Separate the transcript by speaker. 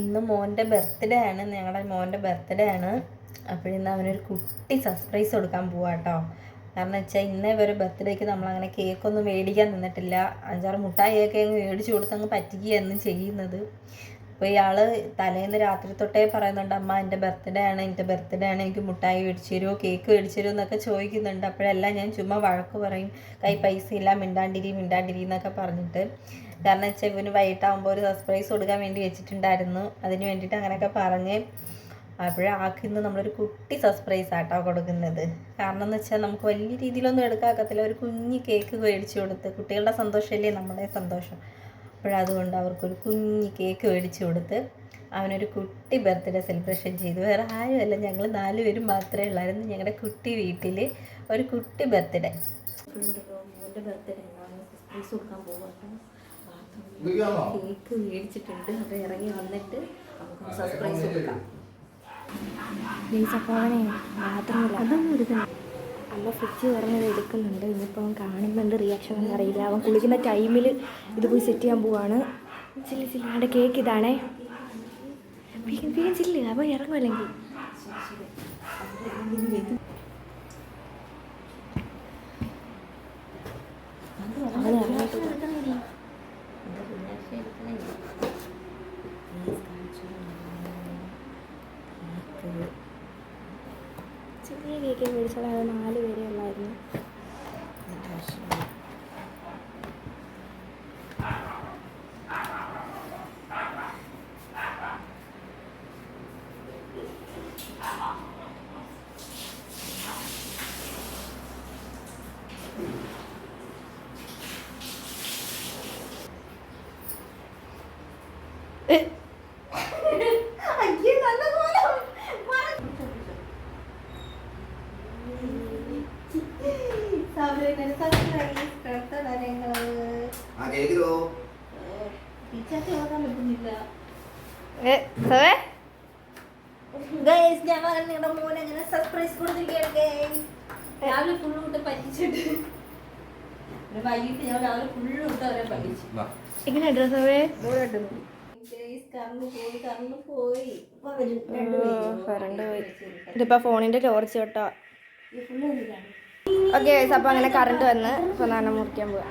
Speaker 1: ഇന്ന് മോന്റെ ബർത്ത്ഡേ ആണ്. ഞങ്ങളുടെ മോന്റെ ബർത്ത്ഡേ ആണ്. അപ്പോഴിന്ന് അവനൊരു കുട്ടി സർപ്രൈസ് കൊടുക്കാൻ പോവാ കേട്ടോ കാരണം വെച്ചാൽ ഇന്നേ വരെ ബർത്ത്ഡേക്ക് നമ്മളങ്ങനെ കേക്കൊന്നും മേടിക്കാൻ നിന്നിട്ടില്ല. അഞ്ചാറ് മുട്ടായിയൊക്കെ അങ്ങ് മേടിച്ചു കൊടുത്തങ്ങ് പറ്റിക്കുകയായിരുന്നു ചെയ്യുന്നത്. അപ്പോൾ ഇയാൾ തലേന്ന് രാത്രി തൊട്ടേ പറയുന്നുണ്ട് അമ്മ എന്റെ ബർത്ത്ഡേ ആണ് എന്റെ ബർത്ത്ഡേ ആണ് എനിക്ക് മുട്ടായി മേടിച്ചു തരുമോ കേക്ക് മേടിച്ചു തരുമോ എന്നൊക്കെ ചോദിക്കുന്നുണ്ട്. അപ്പോഴെല്ലാം ഞാൻ ചുമ്മാ വഴക്ക് പറയും. കൈ പൈസ ഇല്ല മിണ്ടാണ്ടിരി മിണ്ടാണ്ടിരി എന്നൊക്കെ പറഞ്ഞിട്ട്. കാരണം വെച്ചാൽ ഇവന് വൈകിട്ടാകുമ്പോൾ ഒരു സർപ്രൈസ് കൊടുക്കാൻ വേണ്ടി വെച്ചിട്ടുണ്ടായിരുന്നു. അതിന് വേണ്ടിയിട്ട് അങ്ങനെയൊക്കെ പറഞ്ഞ് അപ്പോഴേ ആൾക്ക് ഇന്ന് നമ്മളൊരു കുട്ടി സർപ്രൈസ് ആട്ടോ കൊടുക്കുന്നത്. കാരണം എന്ന് വെച്ചാൽ നമുക്ക് വലിയ രീതിയിലൊന്നും എടുക്കാക്കത്തില്ല. ഒരു കുഞ്ഞ് കേക്ക് മേടിച്ചു കൊടുത്ത് കുട്ടികളുടെ സന്തോഷമല്ലേ നമ്മുടെ സന്തോഷം. അപ്പോഴതുകൊണ്ട് അവർക്കൊരു കുഞ്ഞ് കേക്ക് മേടിച്ചു കൊടുത്ത് അവനൊരു കുട്ടി ബർത്ത്ഡേ സെലിബ്രേഷൻ ചെയ്തു. വേറെ ആരുമല്ല. ഞങ്ങൾ നാലുപേരും മാത്രമേ ഉള്ളായിരുന്നു. ഞങ്ങളുടെ കുട്ടി വീട്ടിൽ ഒരു കുട്ടി ബർത്ത്ഡേ. മോന്റെ ബർത്ത്ഡേ സർപ്രൈസ് കൊടുക്കാൻ? കേക്ക് മേടിച്ചിട്ടുണ്ട്. അപ്പോൾ ഇറങ്ങി വന്നിട്ട് നമുക്ക് സർപ്രൈസ് കൊടുക്കാം.
Speaker 2: പ്ലീസ് അപ്പോൾ അവനെ ബാത്റൂമില്ല
Speaker 1: അതൊന്നും എടുക്കണം
Speaker 2: അമ്മ ഫ്രിഡ്ജ് പറഞ്ഞത് എടുക്കുന്നുണ്ട്. ഇനിയിപ്പോൾ അവൻ കാണുമ്പോൾ എന്ത് റിയാക്ഷൻ ഒന്നും അറിയില്ല. അവൻ കുളിക്കുന്ന ടൈമിൽ ഇത് പോയി സെറ്റ് ചെയ്യാൻ പോവാണ്. ചില്ലി ചില്ലി അവിടെ കേക്ക് ഇതാണേ. വേഗം വേഗം ചില്ല്. ഇറങ്ങുമല്ലെങ്കിൽ. അവൻ ചെറിയ കേക്ക് മേടിച്ചാൽ അത് നാല് പേരെ ഉള്ളായിരുന്നു.
Speaker 3: ആ കേക്കിലോ
Speaker 1: ഗൈസ് ഞങ്ങൾ നിങ്ങളുടെ മോനെ അങ്ങനെ സർപ്രൈസ് കൊടുത്തിരിക്കുകയാണ് ഗൈസ് രാവിലെ ഫുള്ള് വിട്ട് പറ്റിച്ചിട്ട്. ഒരു വൈകിട്ട് ഞാൻ രാവിലെ ഫുള്ള് വിട്ട് അവരെ പറ്റിച്ചു.
Speaker 2: എങ്ങനെ ഡ്രസ് അവേ ഫോണിന്റെ ടോർച്ച് കേട്ടോ ഓക്കെ അപ്പൊ അങ്ങനെ കറണ്ട് വന്ന് ഇപ്പൊ നാണം മുറിക്കാൻ പോവാം.